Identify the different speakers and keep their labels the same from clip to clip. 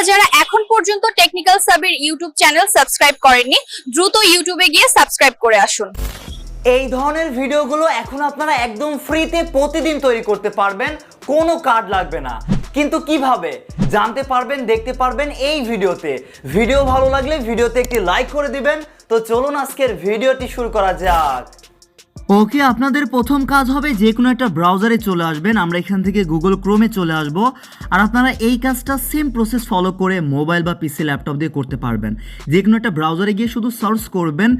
Speaker 1: আপনারা যারা এখন পর্যন্ত technical Saber YouTube channel subscribe করেননি, দ্রুত ইউটিউবে গিয়ে সাবস্ক্রাইব করে আসুন।
Speaker 2: এই ধরনের ভিডিওগুলো এখন আপনারা একদম ফ্রিতে প্রতিদিন তৈরি করতে পারবেন, কোনো কার্ড লাগবে না। কিন্তু কীভাবে? জানতে পারবেন, দেখতে পারবেন এই ভিডিওতে। ভিডিও ভালো লাগলে ভিডিওতে একটি লাইক করে দিবেন। তো চলুন আজকের ভিডিওটি শুরু করা যাক। ওকে, আপনাদের প্রথম কাজ হবে যে কোনো একটা ব্রাউজারে চলে আসবেন। আমরা এখান থেকে গুগল ক্রোমে চলে আসব। আর আপনারা এই কাজটা সেম প্রসেস ফলো করে মোবাইল বা পিসি ল্যাপটপ দিয়ে করতে পারবেন। যে কোনো একটা ব্রাউজারে গিয়ে শুধু সার্চ করবেন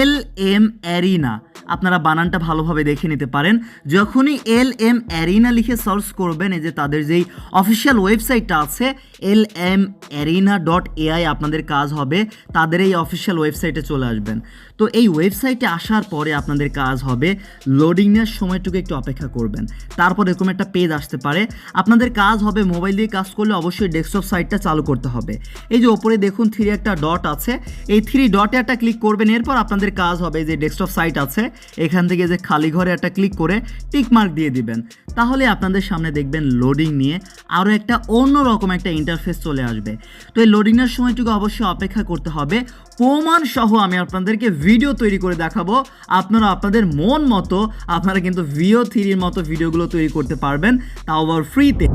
Speaker 2: এল এম অ্যারিনা আপনারা বানানটা ভালোভাবে দেখে নিতে পারেন। যখনই এল এম অ্যারিনা লিখে সার্চ করবেন, এই যে তাদের যেই অফিসিয়াল ওয়েবসাইটটা আছে L M arena dot AI আপনাদের কাজ হবে, তাদের এই অফিসিয়াল ওয়েবসাইটে চলে আসবেন। তো এই ওয়েবসাইটে আসার পরে আপনাদের কাজ হবে লোডিং নেওয়ার সময়টুকু একটু অপেক্ষা করবেন। তারপর এরকম একটা পেজ আসতে পারে। আপনাদের কাজ হবে মোবাইল দিয়ে কাজ করলে অবশ্যই ডেস্কটপ সাইটটা চালু করতে হবে। এই যে ওপরে দেখুন থ্রি একটা ডট আছে। এই থ্রি ডটে একটা ক্লিক করবেন, এরপর আপনাদের কাজ হবে যে ডেস্কটপ সাইট আছে, এখান থেকে যে খালি ঘরে একটা ক্লিক করে টিক মার্ক দিয়ে দিবেন। তাহলে আপনাদের সামনে দেখবেন লোডিং নিয়ে আরও একটা অন্য রকম একটা ইন্টারফেস চলে আসবে। তো এই লোডিংয়ের সময়টুকু অবশ্যই অপেক্ষা করতে হবে। প্রমাণ সহ আমি আপনাদেরকে ভিডিও তৈরি করে দেখাবো। আপনারা আপনাদের মন মতো আপনারা কিন্তু ভিও থ্রির মতো ভিডিওগুলো তৈরি করতে পারবেন, তাও আবার ফ্রিতে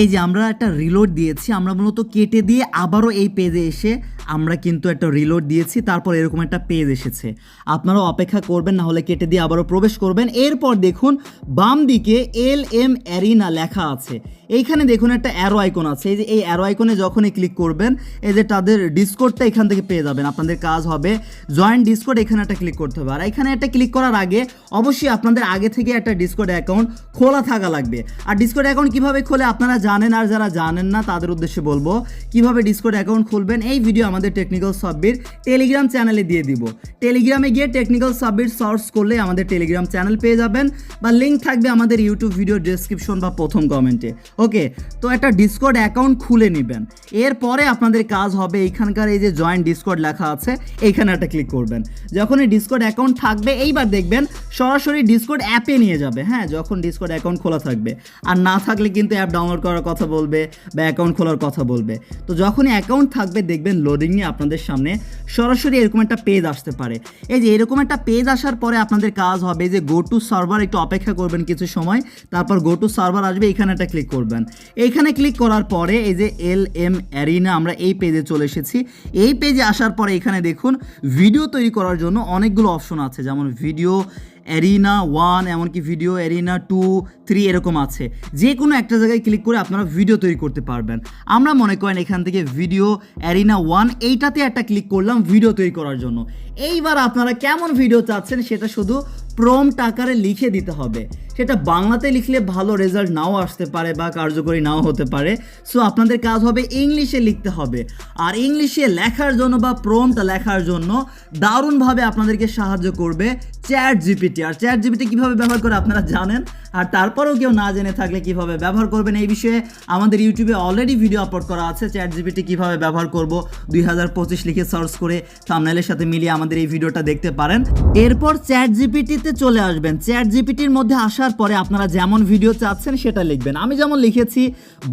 Speaker 2: এই যে আমরা একটা রিলোড দিয়েছি, আমরা মূলত কেটে দিয়ে আবারও এই পেজে এসে আমরা কিন্তু একটা রিলোড দিয়েছি, তারপর এরকম একটা পেজ এসেছে। আপনারাও অপেক্ষা করবেন, না হলে কেটে দিয়ে আবারও প্রবেশ করবেন। এরপর দেখুন, বাম দিকে এল এম অ্যারিনা লেখা আছে। এইখানে দেখুন একটা অ্যারো আইকন আছে। এই যে এই অ্যারো আইকনে যখনই ক্লিক করবেন, এই যে তাদের ডিসকোডটা এখান থেকে পেয়ে যাবেন। আপনাদের কাজ হবে জয়েন্ট ডিসকোড এখানে একটা ক্লিক করতে হবে। আর এখানে একটা ক্লিক করার আগে অবশ্যই আপনাদের আগে থেকে একটা ডিসকোড অ্যাকাউন্ট খোলা থাকা লাগবে। আর ডিসকোড অ্যাকাউন্ট কীভাবে খোলে আপনারা জানেন, আর যারা জানেন না, তাদের উদ্দেশ্যে বলব, কীভাবে ডিসকোড অ্যাকাউন্ট খুলবেন, এই ভিডিও আমাদের টেকনিক্যাল সাব্বির টেলিগ্রাম চ্যানেলে দিয়ে দিব। টেলিগ্রামে গিয়ে টেকনিক্যাল সাব্বির সার্চ করলে আমাদের টেলিগ্রাম চ্যানেল পেয়ে যাবেন বা লিঙ্ক থাকবে আমাদের ইউটিউব ভিডিও ডেসক্রিপশন বা প্রথম কমেন্টে ওকে তো একটা ডিসকোড অ্যাকাউন্ট খুলে নেবেন। এরপরে আপনাদের কাজ হবে এইখানকার এই যে জয়েন্ট ডিসকোড লেখা আছে, এইখানে একটা ক্লিক করবেন। যখন এই ডিসকোড অ্যাকাউন্ট থাকবে, এইবার দেখবেন সরাসরি ডিসকোড অ্যাপে নিয়ে যাবে। হ্যাঁ যখন ডিসকোড অ্যাকাউন্ট খোলা থাকবে। আর না থাকলে কিন্তু অ্যাপ ডাউনলোড করার কথা বলবে বা অ্যাকাউন্ট খোলার কথা বলবে। তো যখনই অ্যাকাউন্ট থাকবে, দেখবেন লোডিং নিয়ে আপনাদের সামনে সরাসরি এরকম একটা পেজ আসতে পারে। এই যে এরকম একটা পেজ আসার পরে আপনাদের কাজ হবে যে গো টু সার্ভার একটু অপেক্ষা করবেন কিছু সময়, তারপর গো টু সার্ভার আসবে, এখানে একটা ক্লিক করবেন। এইখানে ক্লিক করার পরে এই যে এল এম অ্যারিনা আমরা এই পেজে চলে এসেছি। এই পেজে আসার পরে এখানে দেখুন ভিডিও তৈরি করার জন্য অনেকগুলো অপশন আছে, যেমন ভিডিও অ্যারিনা ওয়ান এমনকি ভিডিও অ্যারিনা টু থ্রি এরকম আছে। যে কোনো একটা জায়গায় ক্লিক করে আপনারা ভিডিও তৈরি করতে পারবেন। আমরা মনে করেন এখান থেকে ভিডিও অ্যারিনা ওয়ান এইটাতে একটা ক্লিক করলাম ভিডিও তৈরি করার জন্য। এইবার আপনারা কেমন ভিডিও চাচ্ছেন সেটা শুধু প্রম্পট আকারে লিখে দিতে হবে। সেটা বাংলাতে লিখলে ভালো রেজাল্ট নাও আসতে পারে বা কার্যকরী নাও হতে পারে। সো আপনাদের কাজ হবে ইংলিশে লিখতে হবে। আর ইংলিশে লেখার জন্য বা প্রম্পট লেখার জন্য দারুণভাবে আপনাদেরকে সাহায্য করবে চ্যাট জিপিটি আর চ্যাট জিপিটি কীভাবে ব্যবহার করে আপনারা জানেন? আর তারপরেও কেউ না জেনে থাকলে কীভাবে ব্যবহার করবেন এই বিষয়ে আমাদের ইউটিউবে অলরেডি ভিডিও আপলোড করা আছে। চ্যাট জিপিটি কীভাবে ব্যবহার করব? দুই হাজার পঁচিশ লিখে সার্চ করে থামনেলের সাথে মিলিয়ে আমাদের এই ভিডিওটা দেখতে পারেন। এরপর চ্যাট জিপিটিতে চলে আসবেন। চ্যাট জিপিটির মধ্যে আসার পরে আপনারা যেমন ভিডিও চাচ্ছেন সেটা লিখবেন। আমি যেমন লিখেছি,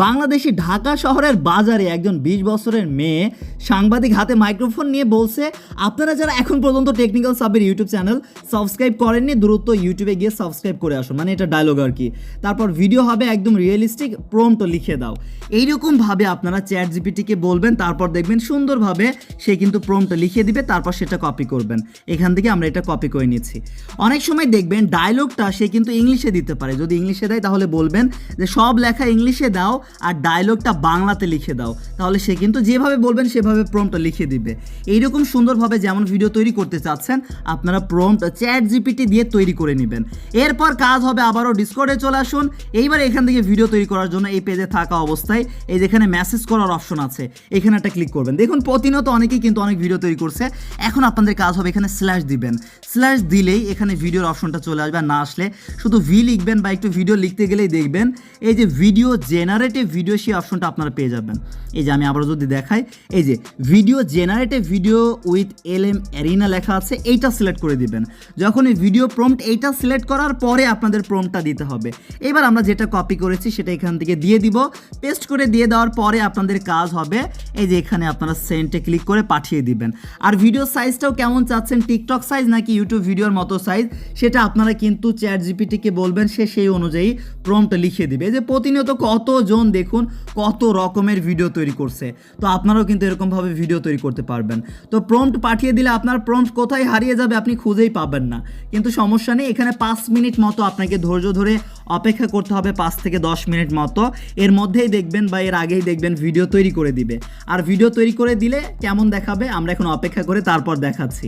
Speaker 2: বাংলাদেশি ঢাকা শহরের বাজারে একজন বিশ বছরের মেয়ে সাংবাদিক হাতে মাইক্রোফোন নিয়ে বলছে, আপনারা যারা এখন পর্যন্ত technical Saber YouTube channel subscribe করেননি, দ্রুত ইউটিউবে গিয়ে সাবস্ক্রাইব করে আসুন। মানে এটা ডায়লগ আর কি। তারপর ভিডিও হবে একদম রিয়েলিস্টিক প্রম্পট লিখে দাও। এইরকমভাবে আপনারা চ্যাট জিপিটিকে বলবেন, তারপর দেখবেন সুন্দরভাবে সে কিন্তু প্রম্পট লিখে দিবে, তারপর সেটা কপি করবেন। এখান থেকে আমরা এটা কপি করে নিচ্ছি। অনেক সময় দেখবেন ডায়লগটা সে কিন্তু ইংলিশে দিতে পারে। যদি ইংলিশে দেয় তাহলে বলবেন যে, সব লেখা ইংলিশে দাও আর ডায়লগটা বাংলাতে লিখে দাও। তাহলে সে কিন্তু যেভাবে বলবেন, সেভাবে প্রম্পটটা লিখে দিবে। এইরকম সুন্দরভাবে যেমন ভিডিও তৈরি করতে চাচ্ছেন, আপনারা প্রম্পট চ্যাট জিপিটি দিয়ে তৈরি করে নেবেন। এরপর কাজ হবে আবারও ডিসকর্ডে চলে আসুন। এইবার এখান থেকে ভিডিও তৈরি করার জন্য এই পেজে থাকা অবস্থায় এই যেখানে মেসেজ করার অপশন আছে, এখানে একটা ক্লিক করবেন। দেখুন, প্রতিনিয়ত অনেকেই কিন্তু অনেক ভিডিও তৈরি করছে। এখন আপনাদের কাজ হবে এখানে স্ল্যাশ দিবেন। স্ল্যাশ দিলেই এখানে ভিডিওর অপশনটা চলে আসবে না আসলে শুধু ভি লিখবেন বা একটু ভিডিও লিখতে গেলেই দেখবেন, এই যে ভিডিও জেনারেটিভ ভিডিও সেই অপশনটা আপনারা পেয়ে যাবেন। এই যে আমি আবার যদি দেখাই, এই যে video generative video with L M arena লেখা আছে, এইটা সিলেক্ট করে দিবেন। যখন এই ভিডিও প্রম্পট এইটা সিলেক্ট করার পরে আপনাদের প্রম্পটটা দিতে হবে। এবার আমরা যেটা কপি করেছি সেটা এখান থেকে দিয়ে দিব। পেস্ট করে দিয়ে দেওয়ার পরে আপনাদের কাজ হবে, এই যে এখানে আপনারা সেন্টে ক্লিক করে পাঠিয়ে দিবেন। আর ভিডিও সাইজটাও কেমন চাচ্ছেন? টিকটক সাইজ নাকি ইউটিউব ভিডিওর মতো সাইজ সেটা আপনারা কিন্তু চ্যাট জিপিটিকে বলবেন, সে সেই অনুযায়ী প্রম্পট লিখে দিবে। যে প্রতিনিয়ত কতজন দেখুন, কত রকমের ভিডিও তৈরি করছে। তো আপনারাও কিন্তু এরকমভাবে ভিডিও তৈরি করতে পারবেন। তো প্রম্পট পাঠিয়ে দিলে আপনার প্রম্পট কোথায় হারিয়ে যাবে আপনি খুঁজেই পাবেন না। কিন্তু সমস্যা নেই, এখানে পাঁচ মিনিট মতো আপনাকে ধৈর্য ধরে অপেক্ষা করতে হবে পাঁচ থেকে দশ মিনিট মতো। এর মধ্যেই দেখবেন বা এর আগেই দেখবেন ভিডিও তৈরি করে দিবে। আর ভিডিও তৈরি করে দিলে কেমন দেখাবে আমরা এখন অপেক্ষা করে তারপর দেখাচ্ছি।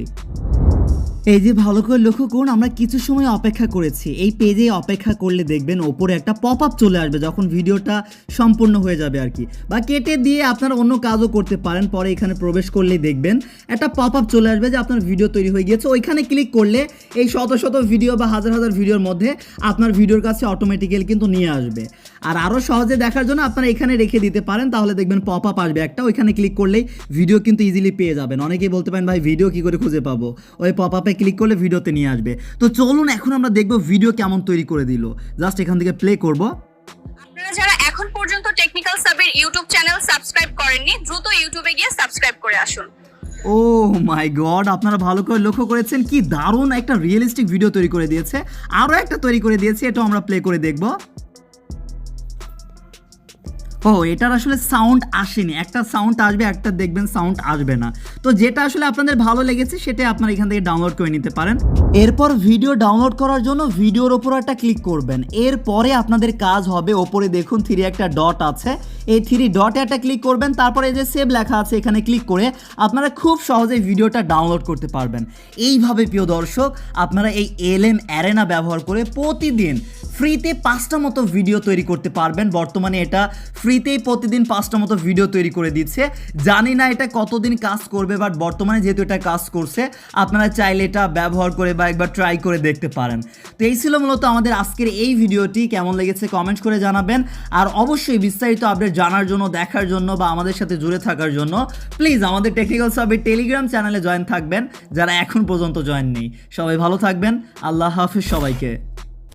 Speaker 2: এই যে ভালো করে লক্ষ্য করুন, আমরা কিছু সময় অপেক্ষা করেছি। এই পেজে অপেক্ষা করলে দেখবেন ওপরে একটা পপ আপ চলে আসবে যখন ভিডিওটা সম্পূর্ণ হয়ে যাবে আর কি। বা কেটে দিয়ে আপনারা অন্য কাজও করতে পারেন, পরে এখানে প্রবেশ করলেই দেখবেন একটা পপ আপ চলে আসবে যে আপনার ভিডিও তৈরি হয়ে গিয়েছে। ওইখানে ক্লিক করলে এই শত শত ভিডিও বা হাজার হাজার ভিডিওর মধ্যে আপনার ভিডিওর কাছে অটোমেটিক্যালি কিন্তু নিয়ে আসবে। আর আরও সহজে দেখার জন্য আপনারা এখানে রেখে দিতে পারেন, তাহলে দেখবেন পপ আপ আসবে একটা। ওইখানে ক্লিক করলেই ভিডিও কিন্তু ইজিলি পেয়ে যাবেন। অনেকেই বলতে পারেন, ভাই ভিডিও কি করে খুঁজে পাবো? ওই পপ আপে ক্লিক করলে ভিডিওতে নিয়ে আসবে। তো চলুন এখন আমরা দেখব ভিডিও কেমন তৈরি করে দিল। জাস্ট এখান থেকে প্লে করব।
Speaker 1: আপনারা যারা এখন পর্যন্ত technical Sabir YouTube channel subscribe করেননি দ্রুত ইউটিউবে গিয়ে সাবস্ক্রাইব করে আসুন।
Speaker 2: ও মাই গড আপনারা ভালো করে লক্ষ্য করেছেন কি দারুণ একটা রিয়েলিস্টিক ভিডিও তৈরি করে দিয়েছে। আরও একটা তৈরি করে দিয়েছে এটাও আমরা প্লে করে দেখব। ও, এটার আসলে সাউন্ড আসেনি। একটা সাউন্ড আসবে, একটা দেখবেন সাউন্ড আসবে না। তো যেটা আসলে আপনাদের ভালো লেগেছে সেটা আপনারা এখান থেকে ডাউনলোড করে নিতে পারেন। এরপর ভিডিও ডাউনলোড করার জন্য ভিডিওর ওপর একটা ক্লিক করবেন। এরপরে আপনাদের কাজ হবে, ওপরে দেখুন থ্রি একটা ডট আছে। এই থ্রি ডট একটা ক্লিক করবেন, তারপরে এই যে সেভ লেখা আছে, এখানে ক্লিক করে আপনারা খুব সহজেই ভিডিওটা ডাউনলোড করতে পারবেন। এইভাবে, প্রিয় দর্শক, আপনারা এই এল এম অ্যারেনা ব্যবহার করে প্রতিদিন ফ্রিতে পাঁচটা মতো ভিডিও তৈরি করতে পারবেন। বর্তমানে এটা ফ্রিতেই প্রতিদিন পাঁচটা মতো ভিডিও তৈরি করে দিচ্ছে। জানি না এটা কতদিন কাজ করবে বাট বর্তমানে যেহেতু এটা কাজ করছে, আপনারা চাইলে এটা ব্যবহার করে বা একবার ট্রাই করে দেখতে পারেন। তো এই ছিল মূলত আমাদের আজকের এই ভিডিওটি কেমন লেগেছে কমেন্ট করে জানাবেন। আর অবশ্যই বিস্তারিত আপডেট জানার জন্য, দেখার জন্য বা আমাদের সাথে জুড়ে থাকার জন্য প্লিজ আমাদের টেকনিক্যাল সাবের টেলিগ্রাম চ্যানেলে জয়েন থাকবেন, যারা এখন পর্যন্ত জয়েন নেই। সবাই ভালো থাকবেন। আল্লাহ হাফিজ সবাইকে।